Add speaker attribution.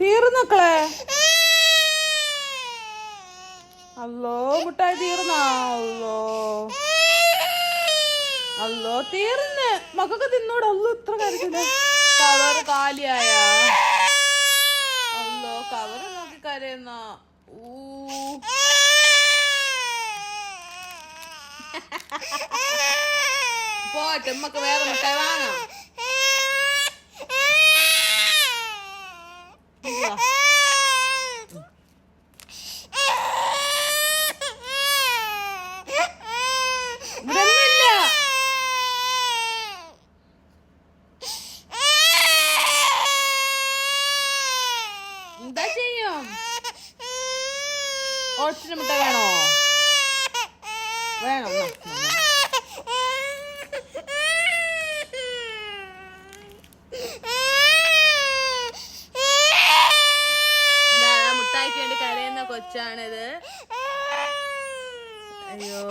Speaker 1: തീർന്നക്കളെ അല്ലോ മുട്ടായി തീർന്ന? അല്ലോ. അല്ലോ തീർന്ന്. മക്കൾക്ക് തിന്നോട്? അല്ലോ ഇത്ര കരച്ചില്ല കവർ കാലിയായ? അല്ലോ കവർ നോക്കി കരയുന്ന? ഊ. പോട്ടെ വേറെ മുട്ടായി വാങ്ങാം. എന്താ ചെയ്യും? ഓട്സിന് മുട്ട വേണോ വേണം കൊച്ചാണിത് അയ്യോ